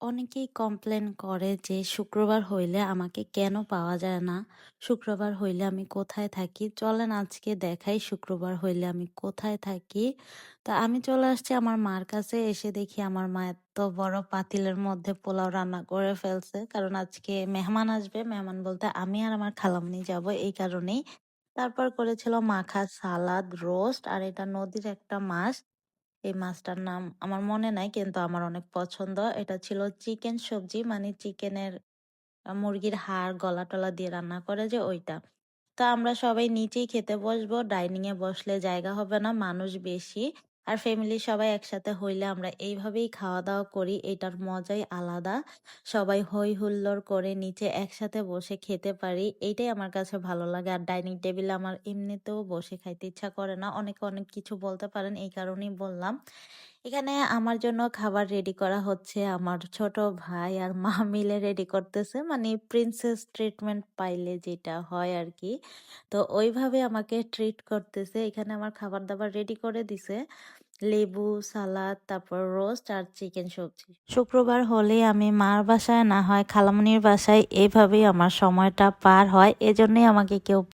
অনেকেই কমপ্লেন করে যে, শুক্রবার হইলে আমাকে কেন পাওয়া যায় না? শুক্রবার হইলে আমি কোথায় থাকি? চলেন আজকে দেখাই শুক্রবার হইলে আমি কোথায় থাকি? তা আমি চলে আসছি আমার মার কাছে, এসে দেখি আমার মা এত বড় পাতিলের মধ্যে পোলাও রান্না করে ফেলছে। কারণ আজকে মেহমান আসবে। মেহমান বলতে, আমি আর আমার খালামনি যাব এই কারণেই। তারপর করেছিল মাখা সালাদ, রোস্ট, আর এটা নদীর একটা মাছ। এই মাছটার নাম আমার মনে নাই কিন্তু আমার অনেক পছন্দ। এটা ছিল চিকেন সবজি মানে চিকেনের মুরগির হাড় গলা টলা দিয়ে রান্না করে যে ওইটা। তা আমরা সবাই নিচেই খেতে বসবো ডাইনিং এ বসলে জায়গা হবে না, মানুষ বেশি। আর ফ্যামিলি সবাই একসাথে হইলে আমরা এইভাবেই খাওয়া দাওয়া করি। এটার মজাই আলাদা। সবাই হই হুল্লোড় করে নিচে একসাথে বসে খেতে পারি। এইটাই আমার কাছে ভালো লাগে। আর ডাইনিং টেবিল আমার এমনিতেও বসে খাইতে ইচ্ছা করে না। অনেকে অনেক কিছু বলতে পারেন, এই কারণেই বললাম। এখানে আমার জন্য খাবার রেডি করা হচ্ছে। আমার ছোট ভাই আর মা মিলে রেডি করতেছে। মানে প্রিন্সেস ট্রিটমেন্ট পাইলে যেটা হয় আর কি তো ওইভাবে আমাকে ট্রিট করতেছে। এখানে আমার খাবার দাবার রেডি করে দিছে। লেবু, সালাদ, তারপর রোস্ট আর চিকেন সবজি। শুক্রবার হলে আমি মার বাসায়, না হয় খালামনির বাসায় এইভাবেই আমার সময়টা পার হয়। এজন্যই আমাকে কেউ